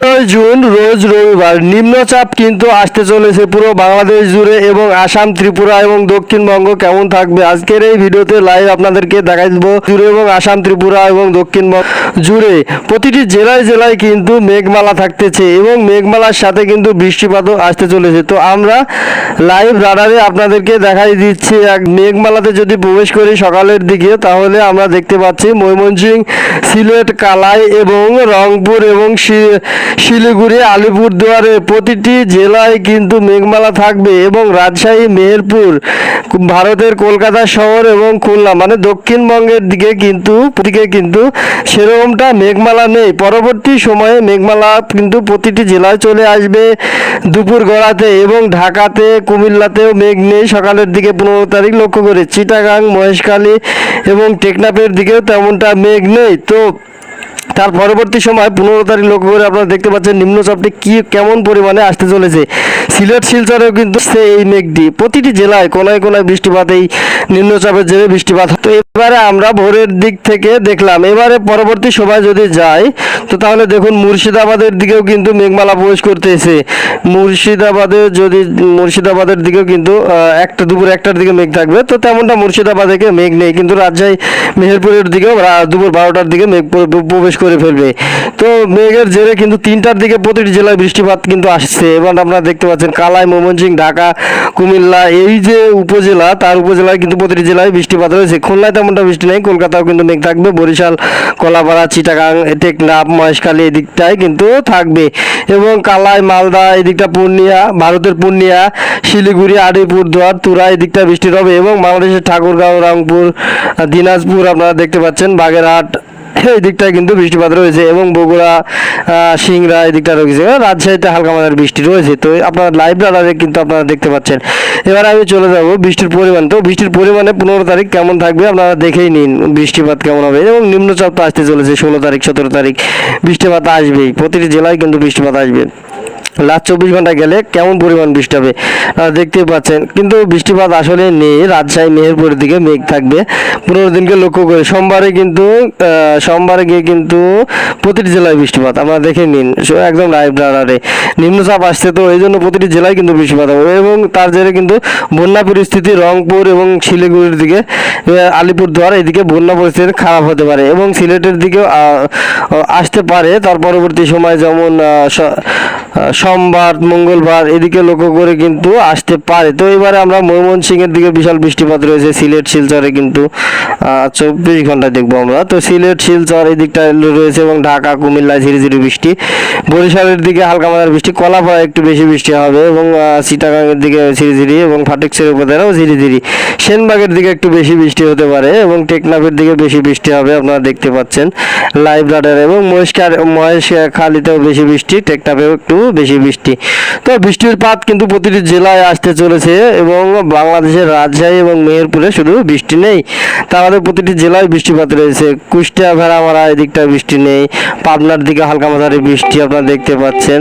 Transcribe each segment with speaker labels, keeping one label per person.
Speaker 1: Uh, নয় June রোজ রবিবার। নিম্নচাপ কিন্তু আসতে চলেছে পুরো বাংলাদেশ জুড়ে এবং আসাম, ত্রিপুরা এবং দক্ষিণবঙ্গ কেমন থাকবে? আজকের এই ভিডিওতে লাইভ আপনাদেরকে দেখাই দেবো জুড়ে এবং আসাম, ত্রিপুরা এবং দক্ষিণবঙ্গ জুড়ে। প্রতিটি জেলায় জেলায় কিন্তু মেঘমালা থাকতেছে এবং মেঘমালার সাথে কিন্তু বৃষ্টিপাতও আসতে চলেছে। তো আমরা লাইভ রাডারে আপনাদেরকে দেখাই দিচ্ছি, এক মেঘমালাতে যদি প্রবেশ করি সকালের দিকে, তাহলে আমরা দেখতে পাচ্ছি ময়মনসিং সিলেট, কালাই এবং রংপুর এবং শিলিগুড়ি, আলিপুরদুয়ারে প্রতিটি জেলায় কিন্তু মেঘমালা থাকবে এবং রাজশাহী, মেহেরপুর, ভারতের কলকাতা শহর এবং খুলনা মানে দক্ষিণবঙ্গের দিকে কিন্তু দিকে কিন্তু সেরকমটা মেঘমালা নেই। পরবর্তী সময়ে মেঘমালা কিন্তু প্রতিটি জেলায় চলে আসবে দুপুর গড়াতে এবং ঢাকাতে, কুমিল্লাতেও মেঘ নেই। সকালের দিকে পনেরো তারিখ লক্ষ্য করে চিটাগাং, মহেশখালী এবং টেকনাফের দিকেও তেমনটা মেঘ নেই। তো তার পরবর্তী সময় পনেরো তারিখ লক্ষ্য করে আপনারা দেখতে পাচ্ছেন নিম্নচাপটি কি, কেমন পরিমাণে আসতে চলেছে। সিলেট, শিলচরেও কিন্তু সে এই মেঘটি। প্রতিটি জেলায় কোনায় কোনায় বৃষ্টিপাত, এই নিম্নচাপের জেরে বৃষ্টিপাত। তো এবারে আমরা ভোরের দিক থেকে দেখলাম, এবারে পরবর্তী সময় যদি যাই, তো তাহলে দেখুন মুর্শিদাবাদের দিকেও কিন্তু মেঘমালা প্রবেশ করতেছে। মুর্শিদাবাদে যদি, মুর্শিদাবাদের দিকেও কিন্তু একটা দুপুর একটার দিকে মেঘ থাকবে। তো তেমনটা মুর্শিদাবাদে মেঘ নেই, কিন্তু রাজশাহী, মেহেরপুরের দিকেও দুপুর বারোটার দিকে মেঘ প্র- প্র- প্রবেশ করে ফেলবে। তো মেঘের জেরে কিন্তু তিনটার দিকে প্রতিটি জেলায় বৃষ্টিপাত কিন্তু আসছে। এবং আপনারা দেখতে পাচ্ছেন কালাই, ময়মনসিংহ, ঢাকা, কুমিল্লা, এই যে উপজেলা, তার উপজেলায় কিন্তু প্রতিটি জেলায় বৃষ্টিপাত রয়েছে। খুলনায় তেমনটা বৃষ্টি নেই, কলকাতাও কিন্তু মেঘ থাকবে। বরিশাল, কলাপাড়া, চিটাগাং টেকনাফ মহেশখালী এই দিকটায় কিন্তু থাকবে। এবং কালাই, মালদা এই দিকটা পূর্ণিয়া, ভারতের পূর্ণিয়া, শিলিগুড়ি আলিপুরদুয়ার তুরা এই দিকটা বৃষ্টি হবে। এবং বাংলাদেশের ঠাকুরগাঁও, রংপুর, দিনাজপুর আপনারা দেখতে পাচ্ছেন, বাগেরহাট এই দিকটায় কিন্তু বৃষ্টিপাত রয়েছে এবং বগুড়া সিংড়া এই দিকটা রয়েছে। রাজশাহীতে হালকা মাঝারি বৃষ্টি রয়েছে। তো আপনার লাইভ রাডারে কিন্তু আপনারা দেখতে পাচ্ছেন। এবার আমি চলে যাব বৃষ্টির পরিমাণ। তো বৃষ্টির পরিমাণে পনেরো তারিখ কেমন থাকবে আপনারা দেখেই নিন বৃষ্টিপাত কেমন হবে। এবং নিম্নচাপ তো আসতে চলেছে ষোলো তারিখ, সতেরো তারিখ। বৃষ্টিপাত আসবেই। প্রতিটি জেলায় কিন্তু বৃষ্টিপাত আসবে। লাস্ট চব্বিশ ঘণ্টা গেলে কেমন পরিমাণ বৃষ্টি হবে দেখতেই পাচ্ছেন। কিন্তু বৃষ্টিপাত আসলে নেই। রাজশাহী, মেহেরপুরের দিকে মেঘ থাকবে। পনেরো দিনকে লক্ষ্য করে। সোমবারে কিন্তু সোমবারে গিয়ে কিন্তু প্রতিটি জেলায় বৃষ্টিপাত। আপনারা দেখে নিন একদম লাইভ রাডারে নিম্নচাপ আসছে তো এই জন্য প্রতিটি জেলায় কিন্তু বৃষ্টিপাত হবে এবং তার জেরে কিন্তু বন্যা পরিস্থিতি রংপুর এবং শিলিগুড়ির দিকে আলিপুরদুয়ার এদিকে বন্যা পরিস্থিতি খারাপ হতে পারে এবং সিলেটের দিকেও আসতে পারে। তার পরবর্তী সময় যেমন সোমবার, মঙ্গলবার এদিকে লক্ষ্য করে কিন্তু আসতে পারে। তো এবারে আমরা ময়মনসিংহের দিকে বিশাল বৃষ্টিপাত রয়েছে, সিলেট, শিলচরে কিন্তু চব্বিশ ঘণ্টা দেখব আমরা। তো সিলেট, শিলচর এই দিকটা রয়েছে এবং ঢাকা কুমিল্লায় ঝিরি ঝিরি বৃষ্টি। বরিশালের দিকে হালকা মাঝারি বৃষ্টি কলাপাড়া একটু বেশি বৃষ্টি হবে এবং চিটাগাংয়ের দিকে ঝিরি ঝিরি এবং ফাটেক্সের ঝিরি ঝিরি সেনবাগের দিকে একটু বেশি বৃষ্টি হতে পারে এবং টেকনাফের দিকে বেশি বৃষ্টি হবে, আপনারা দেখতে পাচ্ছেন। লাইভ রাডার এবং মহেশকার মহেশখালীতেও বেশি বৃষ্টি, টেকনাফেও একটু বেশি বৃষ্টি। তো বৃষ্টির পাত কিন্তু প্রতিটি জেলায় আসতে চলেছে এবং বাংলাদেশের রাজশাহী এবং মেহেরপুরে শুধু বৃষ্টি নেই, তাহলে প্রতিটি জেলায় বৃষ্টিপাত রয়েছে। কুষ্টিয়া ভেড়া মারা এদিকটা বৃষ্টি নেই, পাবনার দিকে হালকা মাঝারি বৃষ্টি আপনারা দেখতে পাচ্ছেন।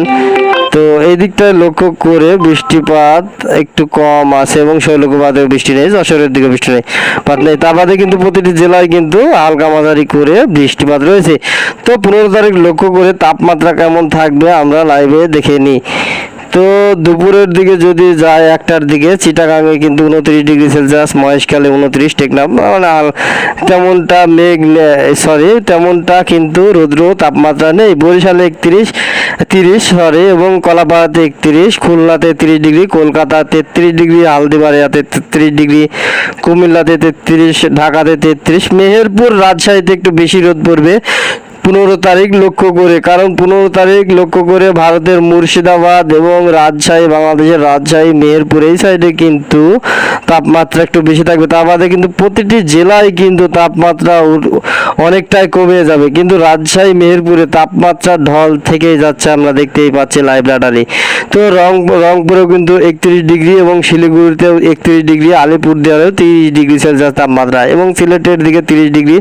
Speaker 1: তো এই দিকটায় লক্ষ্য করে বৃষ্টিপাত একটু কম আছে এবং শৈলকুপাতে বৃষ্টি নেই, যশোরের দিকে বৃষ্টি নেই। পাত নেই তার বাদে কিন্তু প্রতিটি জেলায় কিন্তু হালকা মাঝারি করে বৃষ্টিপাত রয়েছে। তো পনেরো তারিখ লক্ষ্য করে তাপমাত্রা কেমন থাকবে আমরা লাইভে দেখে নিই। তো দুপুরের দিকে যদি যায় একটার দিকে, চিটাগাঙে কিন্তু উনত্রিশ ডিগ্রি সেলসিয়াস, মহেশখালে উনত্রিশ, টেকনাফ মানে তেমনটা মেঘ সরি তেমনটা কিন্তু রৌদ্র তাপমাত্রা নেই। বরিশালে একত্রিশ, তিরিশ সরি এবং কলাপাড়াতে একত্রিশ, খুলনাতে তিরিশ ডিগ্রি কলকাতা তেত্রিশ ডিগ্রি, হালদিবাড়িয়াতে তেত্রিশ ডিগ্রি, কুমিল্লাতে তেত্রিশ, ঢাকাতে তেত্রিশ। মেহেরপুর রাজশাহীতে একটু বেশি রোদ পড়বে। পনেরো তারিখ লক্ষ্য করে, কারণ পনেরো তারিখ লক্ষ্য করে ভারতের মুর্শিদাবাদ এবং রাজশাহী, বাংলাদেশের রাজশাহী, মেহেরপুর এই সাইডে কিন্তু তাপমাত্রা একটু বেশি থাকবে। তার বাদে কিন্তু প্রতিটি জেলায় কিন্তু তাপমাত্রা অনেকটাই কমে যাবে। কিন্তু রাজশাহী, মেহেরপুরে তাপমাত্রা ঢল থেকেই যাচ্ছে আমরা দেখতেই পাচ্ছি লাইভ রাডারে তো রং, রংপুরেও কিন্তু একত্রিশ ডিগ্রি এবং শিলিগুড়িতেও একত্রিশ ডিগ্রি, আলিপুরদুয়ারেও তিরিশ ডিগ্রি সেলসিয়াস তাপমাত্রা। এবং সিলেটের দিকে তিরিশ ডিগ্রি,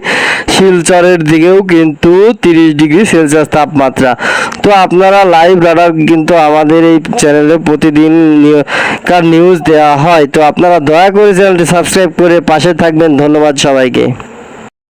Speaker 1: শিলচরের দিকেও কিন্তু তিরিশ ডিগ্রি সেলসিয়াস তাপমাত্রা। তো আপনারা লাইভ রাডার কিন্তু আমাদের এই চ্যানেলে প্রতিদিন কার নিউজ দেওয়া হয়, তো আপনারা দয়া করে চ্যানেলটি সাবস্ক্রাইব করে পাশে থাকবেন। ধন্যবাদ সবাইকে।